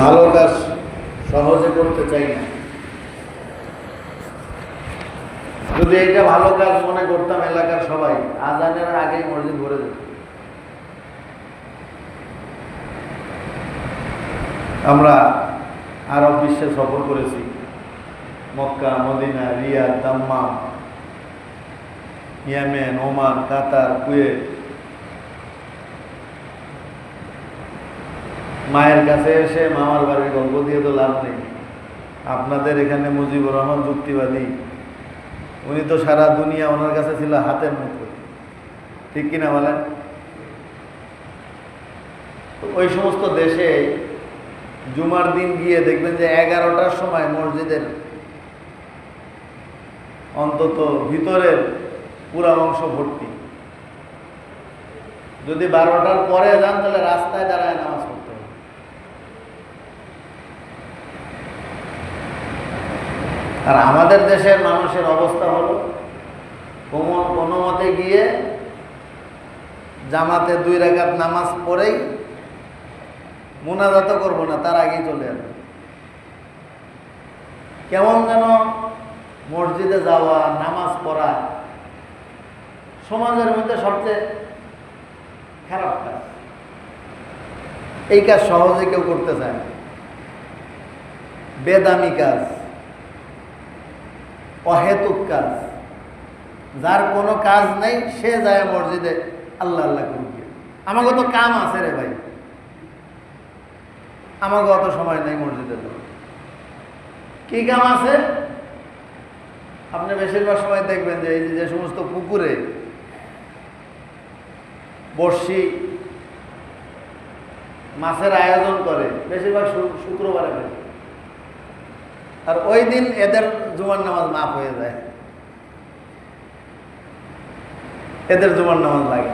ভালো কাজ সহজে করতে চাই না। যদি এটা ভালো কাজ মনে করতাম এলাকার সবাই, আজানের আগেই মসজিদ ভরে যেত। আমরা আরব বিশ্বে সফর করেছি। Mecca, Medina, Riyadh, Dammam, Yemen, Oman, Qatar, Kuwait মায়ের কাছে এসে মামার বাড়ির গল্প দিয়ে তো লাভ নেই। আপনাদের এখানে মুজিবুর রহমান যুক্তিবাদী। উনি তো সারা দুনিয়া ওনার কাছে ছিল হাতের মুঠো ঠিক কিনা বলেন? ওই সমস্ত দেশে জুমার দিন গিয়ে দেখবেন যে এগারোটার সময় মসজিদের অন্তত ভিতরের পুরা অংশ ভর্তি। যদি বারোটার পরে যান তাহলে রাস্তায় দাঁড়ায় নামাজ পড়তে হবে আর আমাদের দেশের মানুষের অবস্থা হলো কোনো কোনো মতে গিয়ে জামাতে দুই রেখাত নামাজ পড়েই মোনাজাত করব না, তার আগেই চলে যাবে কেমন যেন মসজিদে যাওয়া, নামাজ পড়া সমাজের মধ্যে সবচেয়ে খারাপ কাজ। এই কাজ সহজে কেউ করতে চায় না। বেদামি কাজ। অহেতুক কাজ। যার কোনো কাজ নেই, সে যায় মসজিদে, আল্লাহ আল্লাহ করুক আমাকে তো কাম আছে রে ভাই। আমাকে অত সময় নেই মসজিদে। কি কাম আছে? আপনি বেশিরভাগ সময় দেখবেন যে এই যে সমস্ত পুকুরে বর্ষি মাছের আয়োজন করে, বেশিরভাগ শুক্রবারে হয় আর ওই দিন এদের জুমার নামাজ মাফ হয়ে যায়। এদের জুমার নামাজ লাগে।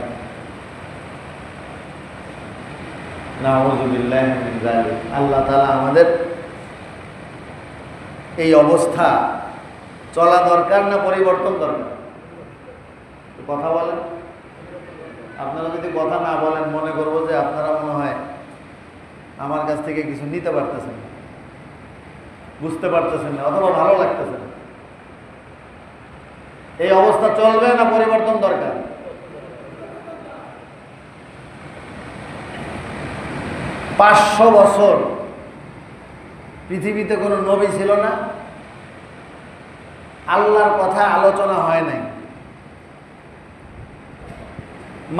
আল্লাহ তালা আমাদের এই অবস্থা চলা দরকার না পরিবর্তন দরকার? কথা বলেন। আপনারা যদি কথা না বলেন, মনে করব যে আপনারা মনে হয় আমার কাছ থেকে কিছু নিতে পারতেছেন না। বুঝতে পারতেছেন না, অথবা ভালো লাগতেছে না। এই অবস্থা চলবে না পরিবর্তন দরকার? পাঁচশো বছর পৃথিবীতে কোনো নবী ছিল না, আল্লাহর কথা আলোচনা হয় নাই।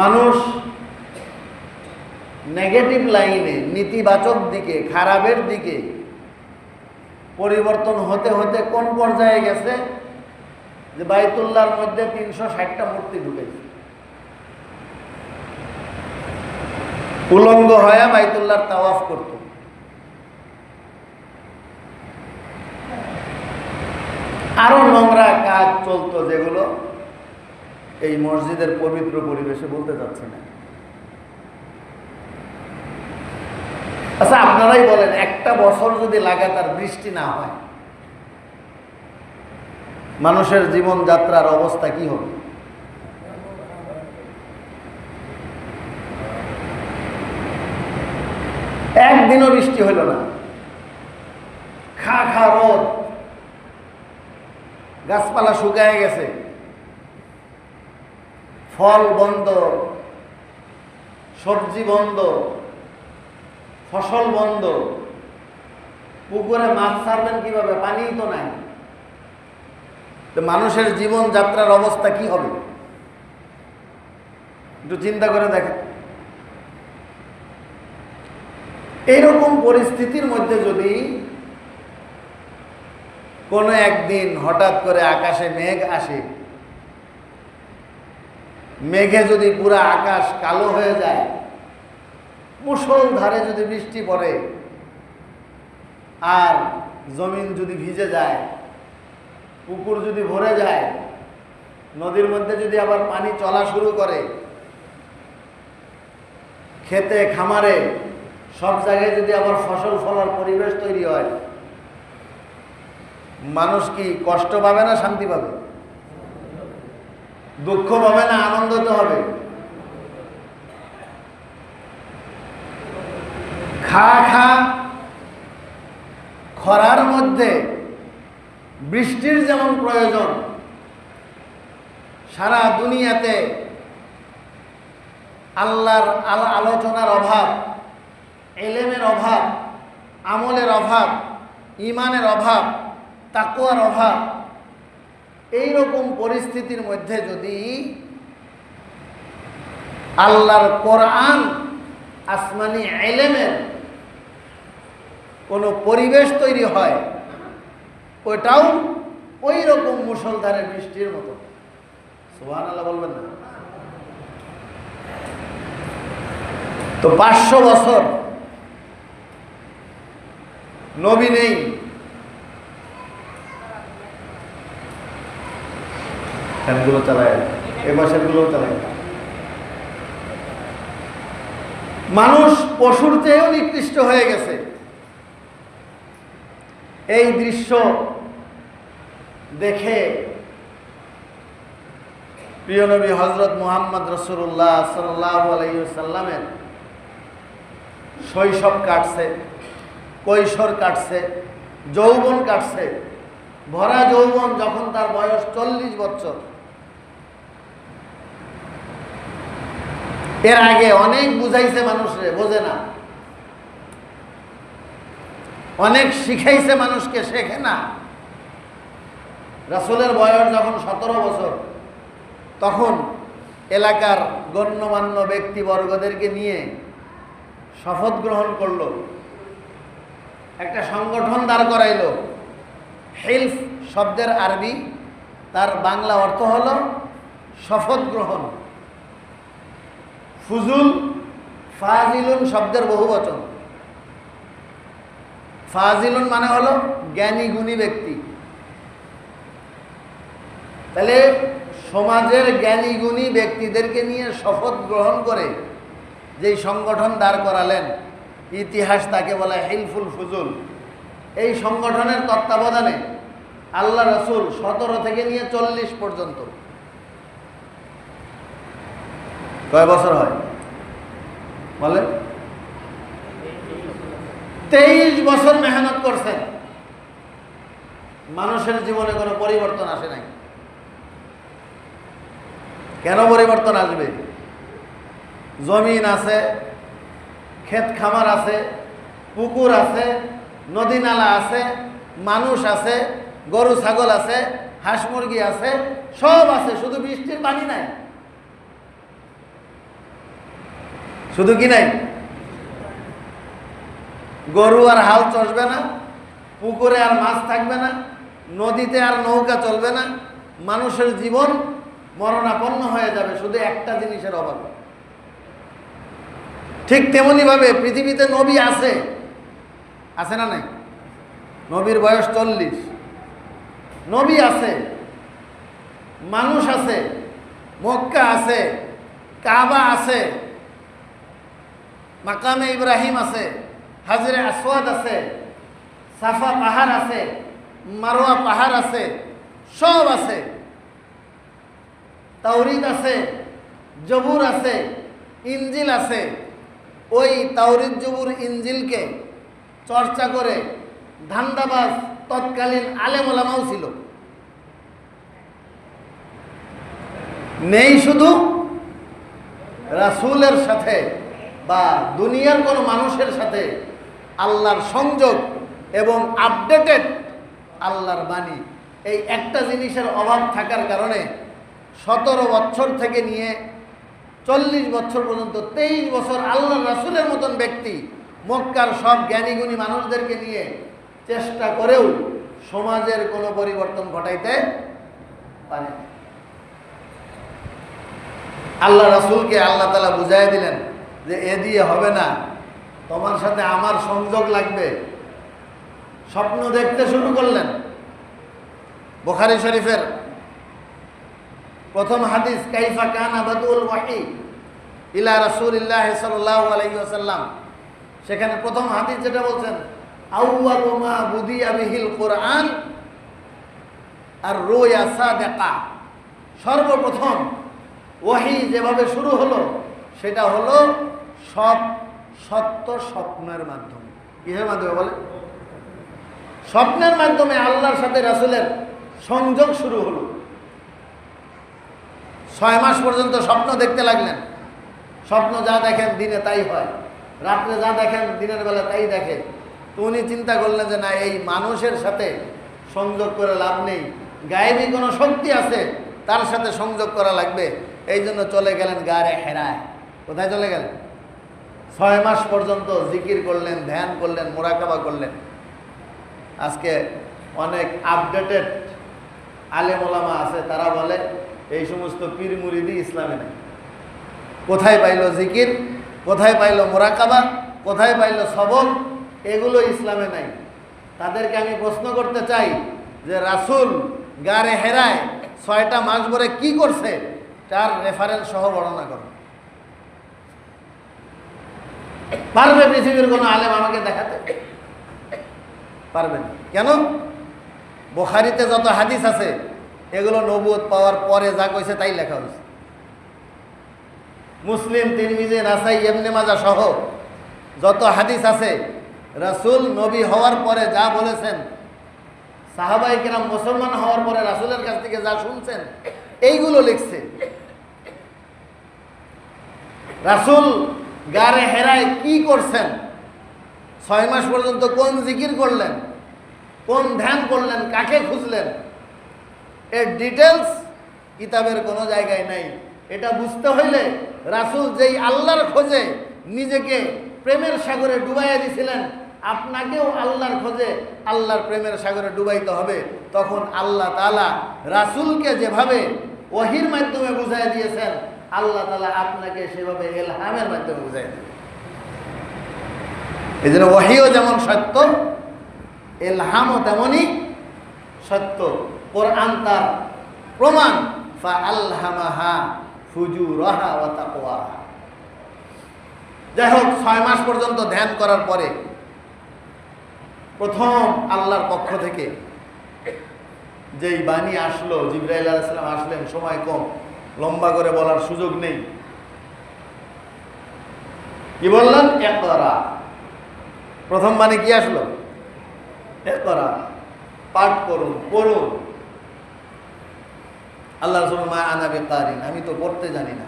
মানুষ নেগেটিভ লাইনে নেতিবাচক দিকে, খারাপের দিকে পরিবর্তন হতে হতে কোন পর্যায়ে গেছে? যে বাইতুল্লাহর মধ্যে তিনশো ষাটটা মূর্তি ঢুকেছে। উলঙ্গ হয়ে বাইতুল্লাহর তাওয়াফ করত। আরও নোংরা কাজ চলতো যেগুলো এই মসজিদের পবিত্র পরিবেশে বলতে চাচ্ছি না। আচ্ছা আপনারাই বলেন, একটা বছর যদি লাগাতার বৃষ্টি না হয়, মানুষের জীবনযাত্রার অবস্থা কি হবে? একদিনও বৃষ্টি হইল না। খা খা রোদ। গাছপালা শুকায় গেছে। ফল বন্ধ, সবজি বন্ধ। ফসল বন্ধ। পুকুরে মাছ ছাড়বেন কীভাবে? পানিই তো নাই। তো মানুষের জীবন যাত্রার অবস্থা কি হবে? একটু চিন্তা করে দেখেন। এইরকম পরিস্থিতির মধ্যে যদি কোনো একদিন হঠাৎ করে আকাশে মেঘ আসে, মেঘে যদি পুরো আকাশ কালো হয়ে যায় মুসলধারে যদি বৃষ্টি পড়ে, আর জমিন যদি ভিজে যায়, পুকুর যদি ভরে যায়, নদীর মধ্যে যদি আবার পানি চলা শুরু করে, খেতে, খামারে, সব জায়গায় যদি আবার ফসল ফলার পরিবেশ তৈরি হয়, মানুষ কি কষ্ট পাবে না শান্তি পাবে? দুঃখ পাবে না আনন্দিত হবে? খা খা। খরার মধ্যে বৃষ্টির যেমন প্রয়োজন, সারা দুনিয়াতে আল্লাহর আল- আলোচনার অভাব, এলেমের অভাব, আমলের অভাব ইমানের অভাব তাকুয়ার অভাব এই রকম পরিস্থিতির মধ্যে যদি আল্লাহর কোরআন আসমানি এলেমের কোনো পরিবেশ তৈরি হয়, ওইটাও ওই রকম মুসলধারে বৃষ্টির মতো। সুহান আল্লাহ বলবেন না। তো পাঁচশো বছর নবী নেই। ফ্যানগুলো চালায়। এ বাসেরগুলোও চালায়। মানুষ পশুর চেয়েও নিকৃষ্ট হয়ে গেছে। এই দৃশ্য দেখে প্রিয় নবী হজরত মুহাম্মদ রসুল্লাহ সাল্লাহ আলাইসাল্লামের শৈশব কাটছে, কৈশোর কাটছে, যৌবন কাটছে। ভরা যৌবন যখন তার বয়স চল্লিশ বছর। এর আগে অনেক বুঝাইছে মানুষরে, বোঝে না। অনেক শিখাইছে মানুষকে, শেখে না। রাসুলের বয়স যখন সতেরো বছর, তখন এলাকার গণ্যমান্য ব্যক্তিবর্গদেরকে নিয়ে শপথ গ্রহণ করল। একটা সংগঠন দাঁড় করাইল। হেলফ শব্দের আরবি, তার বাংলা অর্থ হল শপথ গ্রহণ। ফুজুল ফাজিলুন শব্দের বহু বচন ফাজিলুন মানে হলো জ্ঞানী গুণী ব্যক্তি। তাহলে সমাজের জ্ঞানী গুণী ব্যক্তিদেরকে নিয়ে শপথ গ্রহণ করে যেই সংগঠন দাঁড় করালেন, ইতিহাস তাকে বলে হিলফুল ফুজুল। এই সংগঠনের তত্ত্বাবধানে আল্লাহ রসুল সতেরো থেকে নিয়ে চল্লিশ পর্যন্ত। কয় বছর হয়? বলেন। তেইশ বছর মেহনত করছেন। মানুষের জীবনে কোনো পরিবর্তন আসে নাই। কেন পরিবর্তন আসবে? জমিন আছে, ক্ষেত খামার আছে, পুকুর আছে, নদী নালা আছে, মানুষ আছে, গরু, ছাগল আছে, হাঁস মুরগি আছে, সব আছে, শুধু বৃষ্টির পানি নাই। শুধু কি নাই? গরু আর হাল চষবে না, পুকুরে আর মাছ থাকবে না, নদীতে আর নৌকা চলবে না, মানুষের জীবন মরণাপন্ন হয়ে যাবে শুধু একটা জিনিসের অভাবে। ঠিক তেমনিভাবে পৃথিবীতে নবী আছে। আছে না নাই? নবীর বয়স চল্লিশ। নবী আছে, মানুষ আছে, মক্কা আছে, কাবা আছে, মাকামে ইব্রাহিম আছে হাজরে আসওয়াদ আছে, সাফা পাহাড় আছে, মারোয়া পাহাড় আছে, সব আছে। তাওরিদ আছে, জবুর আছে ইঞ্জিল আছে। ওই তাওরিদ জবুর ইঞ্জিলকে চর্চা করে ধান্দাবাজ তৎকালীন আলেমোলামাও ছিল। নেই শুধু রাসুলের সাথে বা দুনিয়ার কোনো মানুষের সাথে আল্লাহর সংযোগ এবং আপডেটেড আল্লাহর বাণী। এই একটা জিনিসের অভাব থাকার কারণে সতেরো বছর থেকে নিয়ে চল্লিশ বছর পর্যন্ত, তেইশ বছর আল্লাহ রাসুলের মতন ব্যক্তি মক্কার সব জ্ঞানীগুণী মানুষদেরকে নিয়ে চেষ্টা করেও সমাজের কোনো পরিবর্তন ঘটাইতে পারে আল্লাহ রাসুলকে আল্লাহ তালা বুঝাই দিলেন যে এ দিয়ে হবে না। তোমার সাথে আমার সংযোগ লাগবে। স্বপ্ন দেখতে শুরু করলেন। বোখারি শরীফের প্রথম হাদিস, কাইফা কান আবাদুল ওয়াহি ইলা রাসূলিল্লাহ সাল্লাল্লাহু আলাইহি ওয়াসাল্লাম। সেখানে প্রথম হাদিস যেটা বলছেন, আউয়ালু মা বুদিয়া বিহিল কোরআন আর রুয়া সাদাকা। সর্বপ্রথম ওয়াহি যেভাবে শুরু হলো, সেটা হলো সব সত্য স্বপ্নের মাধ্যমে। কিসের মাধ্যমে বলে? স্বপ্নের মাধ্যমে আল্লাহর সাথে রাসুলের সংযোগ শুরু হলো। ছয় মাস পর্যন্ত স্বপ্ন দেখতে লাগলেন। স্বপ্ন যা দেখেন দিনে তাই হয়। রাত্রে যা দেখেন দিনের বেলা তাই দেখে। তো উনি চিন্তা করলেন যে না, এই মানুষের সাথে সংযোগ করে লাভ নেই। গায়েবী কোনো শক্তি আছে, তার সাথে সংযোগ করা লাগবে। এই জন্য চলে গেলেন গায়ে হেরায়। কোথায় চলে গেলেন? ছয় মাস পর্যন্ত জিকির করলেন, ধ্যান করলেন, মোরাকাবা করলেন। আজকে অনেক আপডেটেড আলেমোলামা আছে, তারা বলে, এই সমস্ত পীর মুরিদি ইসলামে নেই। কোথায় পাইল জিকির? কোথায় পাইল মোরাকাবা? কোথায় পাইল সবল এগুলো ইসলামে নাই। তাদেরকে আমি প্রশ্ন করতে চাই যে, রাসুল গারে হেরায় ছয়টা মাস ভরে কি করছে? তার রেফারেন্স সহ বর্ণনা করো। পারবে পৃথিবীর কোনো আলেম আমাকে দেখাতে? পারবেন কেন? বোখারিতে যত হাদিস আছে, এগুলো নবুত পাওয়ার পরে যা কইছে তাই লেখা হয়েছে মুসলিম, তিরমিজে, নাসাই এমনি মাজা সহ যত হাদিস আছে, রাসুল নবী হওয়ার পরে যা বলেছেন, সাহাবাই কিরাম মুসলমান হওয়ার পরে রাসুলের কাছ থেকে যা শুনছেন, এইগুলো লিখছে। রাসুল গারে হেরায় কি করছেন? ছয় মাস পর্যন্ত কোন জিকির করলেন? কোন ধ্যান করলেন? কাকে খুঁজলেন? এর ডিটেলস কিতাবের কোনো জায়গায় নাই। এটা বুঝতে হইলে রাসুল যেই আল্লাহর খোঁজে নিজেকে প্রেমের সাগরে ডুবাইয়া দিছিলেন, আপনাকেও আল্লাহর খোঁজে আল্লাহর প্রেমের সাগরে ডুবাইতে হবে। তখন আল্লাহ তালা রাসুলকে যেভাবে ওহির মাধ্যমে বুঝাই দিয়েছেন আল্লাহ তালা আপনাকে সেভাবে এলহামের মাধ্যমে বুঝাই দেবেন এই জন্য ওহিও যেমন সত্য এলহামও তেমনই সত্য। কোরআন তার প্রমাণ। ফা আল্লাহামাহা ফুজু রহা ও তাকওয়া যাই হোক ছয় মাস পর্যন্ত ধ্যান করার পরে প্রথম আল্লাহর পক্ষ থেকে যেই বাণী আসলো, জিব্রাইল আলাইসালাম আসলেন, সময় কম। লম্বা করে বলার সুযোগ নেই। কি বললেন? এক করা প্রথম মানে কি আসলো? এক করা পাঠ করুন, পড়ুন। আল্লাহ মা আনাবে তারিন আমি তো পড়তে জানি না।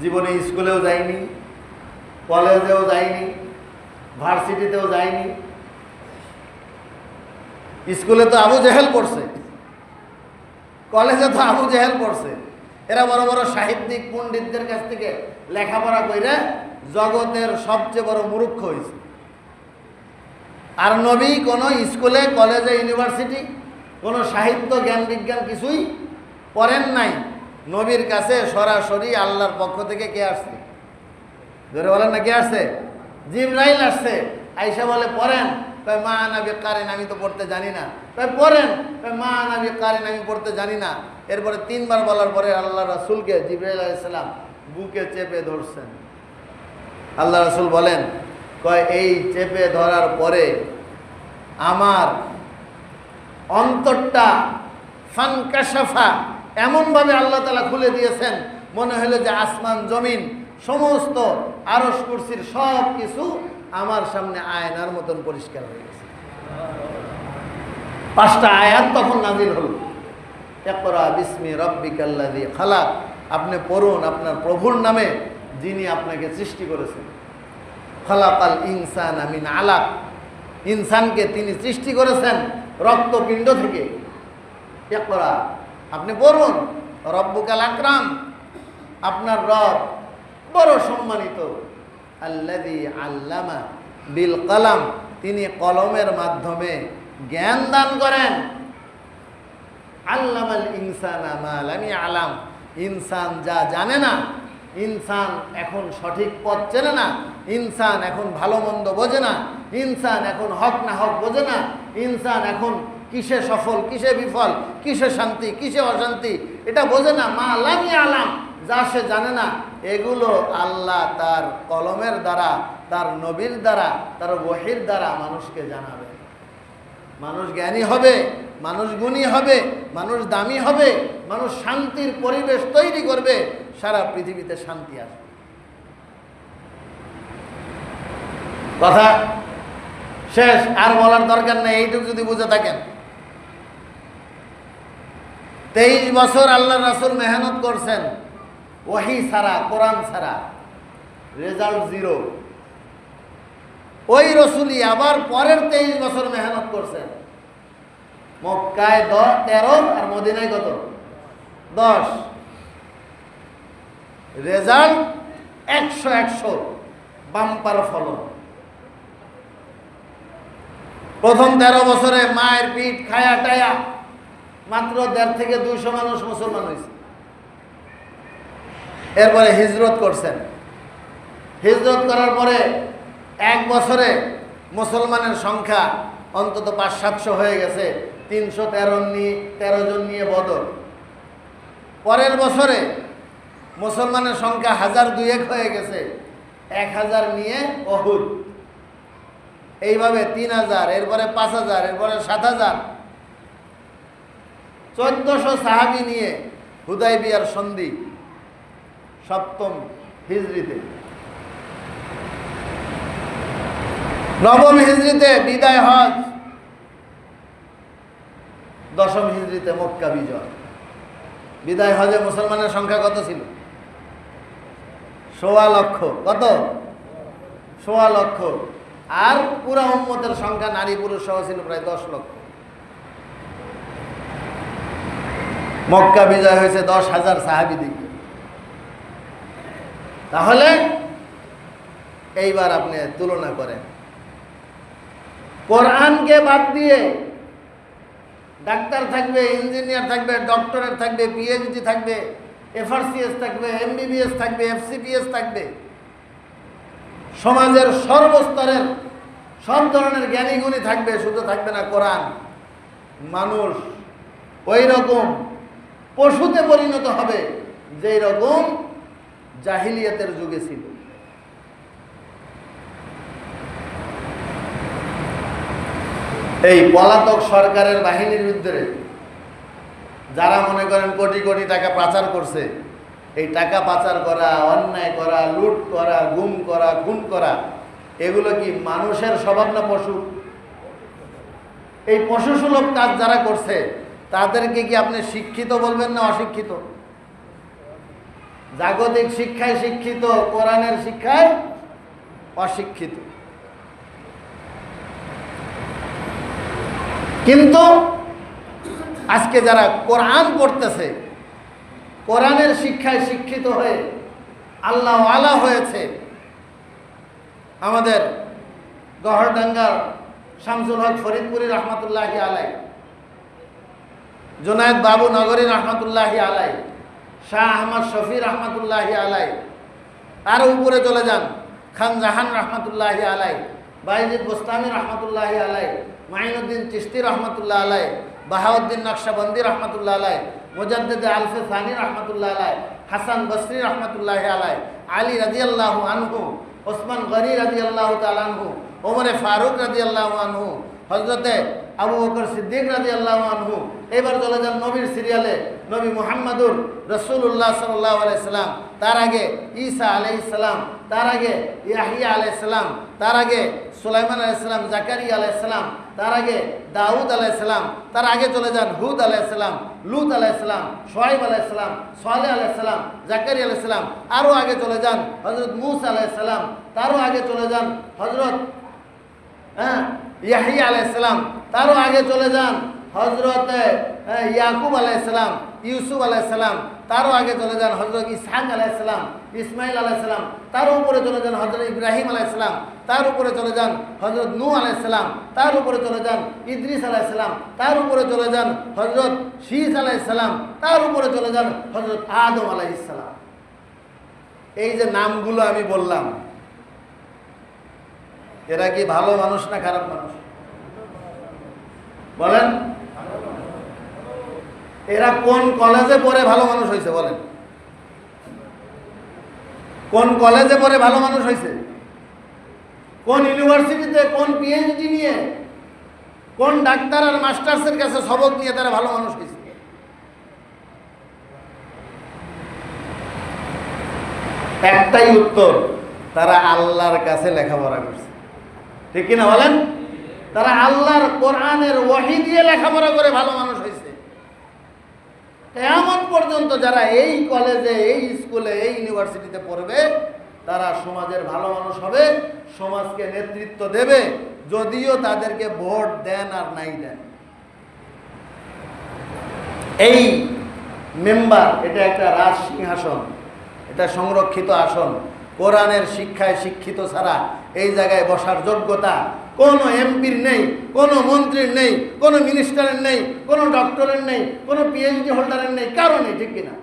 জীবনে স্কুলেও যাইনি, কলেজেও যাইনি, ভার্সিটিতেও যাইনি। স্কুলে তো আবু জেহেল পড়ছে। কলেজে তো আবু জেহেল পড়ছে। এরা বড় বড় সাহিত্যিক পণ্ডিতদের কাছ থেকে লেখাপড়া করে জগতের সবচেয়ে বড় মূর্খ হয়েছে আর নবী কোনো স্কুলে, কলেজে, ইউনিভার্সিটি কোনো সাহিত্য, জ্ঞান, বিজ্ঞান কিছুই পড়েন নাই। নবীর কাছে সরাসরি আল্লাহর পক্ষ থেকে কে আসছে? ধরে বলেন না, কে আসছে? জিব্রাইল আসছে। আইসা বলে, পড়েন। কয়, মা আনাবি কারেন আমি তো পড়তে জানি না। কয়, পড়েন। কয়, মা আনাবি কারেন আমি পড়তে জানি না। এরপরে তিনবার বলার পরে আল্লাহ রাসুলকে জিব্রাইল আলাইসালাম বুকে চেপে ধরছেন। আল্লাহ রাসুল বলেন, কয়, এই চেপে ধরার পরে আমার অন্তরটা ফানকাশাফা এমনভাবে আল্লাহ তালা খুলে দিয়েছেন, মনে হলো যে আসমান, জমিন, সমস্ত আরস কুরসির সব কিছু আমার সামনে আয়নার মতন পরিষ্কার হয়ে গেছে। পাঁচটা আয়াত তখন নাজিল হল। একরা বিস্মি রব্বিকাল্লাদি খালাক। আপনি পড়ুন আপনার প্রভুর নামে, যিনি আপনাকে সৃষ্টি করেছেন। খালাকাল ইনসান আমিন আলাক। ইনসানকে তিনি সৃষ্টি করেছেন রক্তপিণ্ড থেকে। একরা আপনি পড়ুন। রব্বুকাল আকরাম, আপনার রব বড় সম্মানিত। আল্লাদি আল্লামা বিল কালাম, তিনি কলমের মাধ্যমে জ্ঞান দান করেন। আল্লামাল ইনসান আমাল আমি আলাম। ইনসান যা জানে না, ইনসান এখন সঠিক পথ চেনে না, ইনসান এখন ভালো মন্দ বোঝে না, ইনসান এখন হক না হক বোঝে না, ইনসান এখন কিসে সফল, কিসে বিফল, কিসে শান্তি, কিসে অশান্তি, এটা বোঝে না। মা আলামি আলাম, যা সে জানে না, এগুলো আল্লাহ তার কলমের দ্বারা, তার নবীর দ্বারা, তার বহির দ্বারা মানুষকে জানাবে। মানুষ জ্ঞানী হবে মানুষ গুণী হবে, মানুষ দামি হবে, মানুষ শান্তির পরিবেশ তৈরি করবে, সারা পৃথিবীতে শান্তি আসবে। কথা শেষ, আর বলার দরকার নেই, এইটুকু যদি বুঝে থাকেন। তেইশ বছর আল্লাহ রাসুল মেহনত করছেন, ওহি ছাড়া, কোরআন সারা রেজাল্ট জিরো। ওই রসুলি আবার পরের তেইশ বছর মেহনত করছেন। মক্কায় দ তেরো আর মদিনায় কত? দশ। রেজাল্ট একশো একশো, বাম্পার ফলন। প্রথম তেরো বছরে মায়ের পিঠ খায়া টায়া, মাত্র দেড় থেকে দুইশো মানুষ মুসলমান হয়েছে। এরপরে হিজরত করছেন। হিজরত করার পরে এক বছরে মুসলমানের সংখ্যা অন্তত পাঁচ সাতশো হয়ে গেছে। তিনশো তেরো নিয়ে তেরো জন নিয়ে বদল। পরের বছরে মুসলমানের সংখ্যা হাজার দুয়েক হয়ে গেছে, এক হাজার নিয়ে অহুদ। এইভাবে তিন হাজার, এরপরে পাঁচ হাজার, এরপরে সাত হাজার। চোদ্দশো সাহাবি নিয়ে হুদাই বিয়ার সন্ধি, সপ্তম হিজড়িতে নবম হিজড়িতে বিদায় হজ। দশম হিজড়িতে মক্কা বিজয়। বিদায় হজে মুসলমানের সংখ্যা কত ছিল? সোয়া লক্ষ। কত? সোয়া লক্ষ। আর পুরা উম্মতের সংখ্যা নারী পুরুষ সহ ছিল প্রায় দশ লক্ষ। মক্কা বিজয় হয়েছে দশ হাজার সাহাবি দিকে। তাহলে এইবার আপনি তুলনা করেন। কোরআনকে বাদ দিয়ে ডাক্তার থাকবে, ইঞ্জিনিয়ার থাকবে ডক্টরের থাকবে পিএইচডি থাকবে, এফআরসিএস থাকবে, এমবিবিএস থাকবে, এফসিপিএস থাকবে। সমাজের সর্বস্তরের সব ধরনের জ্ঞানীগুণী থাকবে, শুধু থাকবে না কোরআন। মানুষ ওই রকম পশুতে পরিণত হবে যেই রকম জাহিলিয়াতের যুগে ছিল। এই পলাতক সরকারের বাহিনীর বিরুদ্ধে যারা মনে করেন কোটি কোটি টাকা পাচার করছে, এই টাকা পাচার করা, অন্যায় করা, লুট করা, গুম করা, খুন করা, এগুলো কি মানুষের স্বভাব না পশু? এই পশুসুলভ কাজ যারা করছে, তাদেরকে কি আপনি শিক্ষিত বলবেন না অশিক্ষিত? জাগতিক শিক্ষায় শিক্ষিত, কোরআনের শিক্ষায় অশিক্ষিত। কিন্তু আজকে যারা কোরআন পড়তেছে, কোরআনের শিক্ষায় শিক্ষিত হয়ে আল্লাহ আলা হয়েছে, আমাদের গহরডাঙ্গার শামসুল হক ফরিদপুরি রহমতুল্লাহি আলাই জোনায়দ বাবু নগরী রহমতুল্লাহি আলাই শাহ আহমদ শফি রহমতুল্লাহি আলাই আরও উপরে চলে যান, খান জাহান রহমতুল্লাহি আলাই বাইজিদ গোস্তামি রহমতুল্লাহি আলাই মাইনুদ্দিন চিস্তি রহমতুল্লাহ আলাই, বাহাউদ্দিন নকশাবন্দি রহমতুল্লাহ আলাই, মোজাদ্দেদ আলফে সানি রহমতুল্লাহ আলাই, হাসান বসরি রহমতুল্লাহ আলাই, আলী রাজি আল্লাহ আনহু, ওসমান গরি রাজি আল্লাহ তালানহু ওমরে ফারুক রাজি আল্লাহ আনহু হজরতে আবু বকর সিদ্দিক রাজি আল্লাহ আনহু এবার চলে যান নবীর সিরিয়ালে নবী মুহাম্মাদুর রসুল্লাহ সাল্লাহ আলাইসাল্লাম তার আগে ঈসা আলাইসাল্লাম তার আগে ইয়াহিয়া আলাইসাল্লাম তার আগে সুলাইমান আলাইসাল্লাম জাকারিয়া আলাইসাল্লাম তার আগে দাউদ আলাইসাল্লাম তার আগে চলে যান হুদ আলাইসাল্লাম লুত আলাইসাল্লাম সোহাইব আলাইসাল্লাম সোহালে আলাইসাল্লাম জাকারি আলাইসাল্লাম আরও আগে চলে যান হজরত মুস আলাইসাল্লাম তারও আগে চলে যান হজরত হ্যাঁ ইয়াহিয়া আলাইসাল্লাম তারও আগে চলে যান। হজরত ইয়াকুব আলাইসাল্লাম ইউসুফ আলাইসাল্লাম তারও আগে চলে যান। হজরত ইসহাক আলাইসাল্লাম ইসমাইল আলাইসাল্লাম তার উপরে চলে যান। হজরত ইব্রাহিম আলাইসাল্লাম তার উপরে চলে যান। হজরত নূ আলাইসাল্লাম তার উপরে চলে যান। ইদ্রিস আলাইসাল্লাম তার উপরে চলে যান। হজরত শীষ আলাইসাল্লাম তার উপরে চলে যান। হজরত আদম আলাইসাল্লাম এই যে নামগুলো আমি বললাম এরা কি ভালো মানুষ না খারাপ মানুষ? বলেন। এরা কোন কলেজে পড়ে ভালো মানুষ হয়েছে, বলেন। কোন কলেজে পড়ে ভালো মানুষ হয়েছে? কোন ইউনিভার্সিটিতে, কোন পিএইচডি নিয়ে, কোন ডাক্তার আর মাস্টার্সের কাছে সবক নিয়ে তারা ভালো মানুষ হয়েছে? একটাই উত্তর, তারা আল্লাহর কাছে লেখাপড়া করছে। ঠিক কিনা বলেন? তারা আল্লাহর কোরআনের ওয়াহি দিয়ে লেখাপড়া করে ভালো মানুষ হয়েছে এমন পর্যন্ত যারা এই কলেজে, এই স্কুলে, এই ইউনিভার্সিটিতে পড়বে, তারা সমাজের ভালো মানুষ হবে, সমাজকে নেতৃত্ব দেবে, যদিও তাদেরকে ভোট দেন আর নাই দেন। এই মেম্বার, এটা একটা রাজ সিংহাসন এটা সংরক্ষিত আসন। কোরআনের শিক্ষায় শিক্ষিত ছাড়া এই জায়গায় বসার যোগ্যতা কোনো এমপির নেই, কোনো মন্ত্রীর নেই, কোনো মিনিস্টারের নেই, কোনো ডক্টরের নেই, কোনো পিএইচডি হোল্ডারের নেই কারও নেই ঠিক কিনা?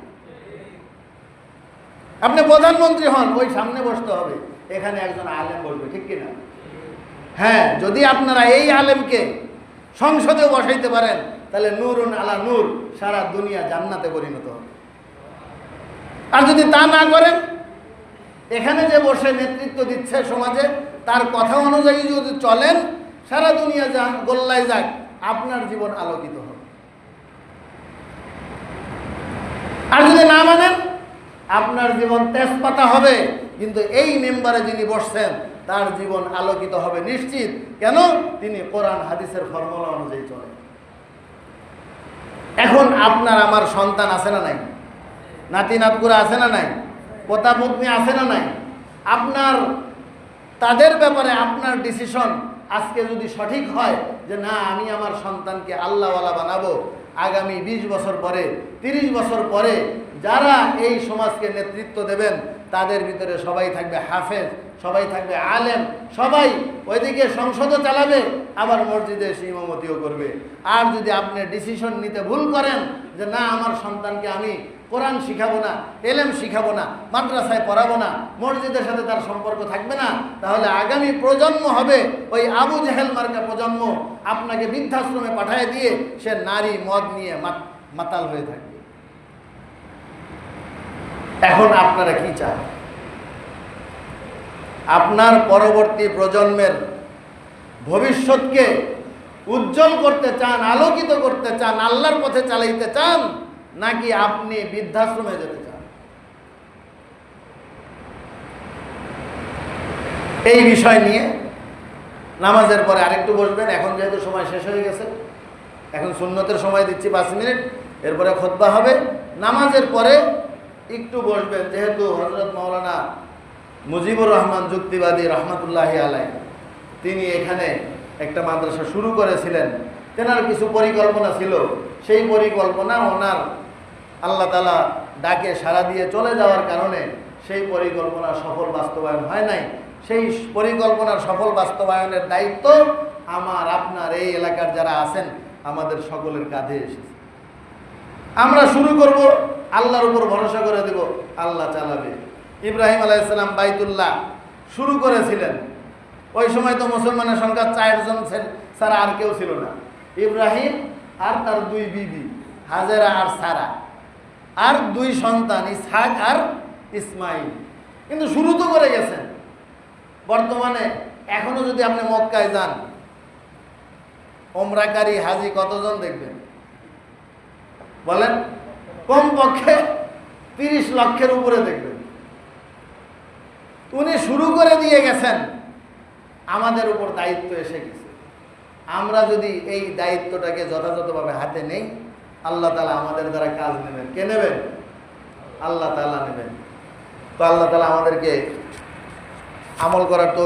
আপনি প্রধানমন্ত্রী হন, ওই সামনে বসতে হবে, এখানে একজন আলেম বলবে, ঠিক কিনা? হ্যাঁ যদি আপনারা এই আলেমকে সংসদেও বসাইতে পারেন, তাহলে নূরুন আলা নূর সারা দুনিয়া জান্নাতে পরিণত হবে। আর যদি তা না করেন এখানে যে বসে নেতৃত্ব দিচ্ছে সমাজে, তার কথা অনুযায়ী যদি চলেন, সারা দুনিয়া যা গোল্লায় যাক, আপনার জীবন আলোকিত হবে। আর যদি না মানেন, আপনার জীবন তেজপাতা হবে, কিন্তু এই মেম্বারে যিনি বসছেন, তার জীবন আলোকিত হবে নিশ্চিত। কেন? তিনি কোরআন, হাদিসের ফর্মুলা অনুযায়ী চলেন। এখন আপনার, আমার সন্তান আছে না নাই? নাতি নাতকুরা আছে না নাই? পোতা পত্নী আছে না নাই? আপনার, তাদের ব্যাপারে আপনার ডিসিশন আজকে যদি সঠিক হয় যে না, আমি আমার সন্তানকে আল্লাহওয়ালা বানাবো, আগামী ২০ বছর পরে ৩০ বছর পরে যারা এই সমাজকে নেতৃত্ব দেবেন, তাদের ভিতরে সবাই থাকবে হাফেজ, সবাই থাকবে আলেম, সবাই ওইদিকে সংসদও চালাবে, আবার মসজিদে এসে ইমামতিও করবে। আর যদি আপনি ডিসিশন নিতে ভুল করেন যে না, আমার সন্তানকে আমি কোরআন শিখাবো না, এলেম শিখাবো না, মাদ্রাসায় পড়াবো না, মসজিদের সাথে তার সম্পর্ক থাকবে না, তাহলে আগামী প্রজন্ম হবে ওই আবু জেহেল মার্কা প্রজন্ম আপনাকে বৃদ্ধাশ্রমে পাঠিয়ে দিয়ে সে নারী মদ নিয়ে মাত- মাতাল হয়ে থাকবে। এখন আপনারা কি চান? আপনার পরবর্তী প্রজন্মের ভবিষ্যৎকে উজ্জ্বল করতে চান, আলোকিত করতে চান, আল্লাহর পথে চালাইতে চান নাকি আপনি বৃদ্ধাশ্রমে যেতে চান? এই বিষয় নিয়ে নামাজের পরে আরেকটু বসবেন। এখন যেহেতু সময় শেষ হয়ে গেছে, এখন সুন্নতের সময় দিচ্ছি পাঁচ মিনিট। এরপরে খোদবা হবে। নামাজের পরে একটু বসবেন, যেহেতু হজরত মৌলানা মুজিবুর রহমান যুক্তিবাদী রহমতুল্লাহি আলাই তিনি এখানে একটা মাদ্রাসা শুরু করেছিলেন। তেনার কিছু পরিকল্পনা ছিল। সেই পরিকল্পনা ওনার আল্লাহ তালা ডাকে সাড়া দিয়ে চলে যাওয়ার কারণে সেই পরিকল্পনা সফল বাস্তবায়ন হয় নাই। সেই পরিকল্পনার সফল বাস্তবায়নের দায়িত্ব আমার, আপনার এই এলাকার যারা আছেন, আমাদের সকলের কাঁধে এসেছে। আমরা শুরু করব, আল্লাহর উপর ভরসা করে দেব, আল্লাহ চালাবে। ইব্রাহিম আলাইসালাম বাইতুল্লাহ শুরু করেছিলেন। ওই সময় তো মুসলমানের সংখ্যা চারজন ছাড়া আর কেউ ছিল না। ইব্রাহিম আর তার দুই বিবি, হাজেরা আর সারা। আর দুই সন্তান, ইসহাক আর ইসমাইল। কিন্তু শুরু তো করে গেছেন বর্তমানে এখনও যদি আপনি মক্কায় যান, ওমরাকারী হাজি কতজন দেখবেন? বলেন, কমপক্ষে তিরিশ লক্ষের উপরে দেখবেন। উনি শুরু করে দিয়ে গেছেন, আমাদের উপর দায়িত্ব এসে গেছে। আমরা যদি এই দায়িত্বটাকে যথাযথভাবে হাতে নেই আল্লাহ তালা আমাদের দ্বারা কাজ নেবেন। কে নেবেন? আল্লাহ তালা নেবেন। তো আল্লাহ তালা আমাদেরকে আমল করার তো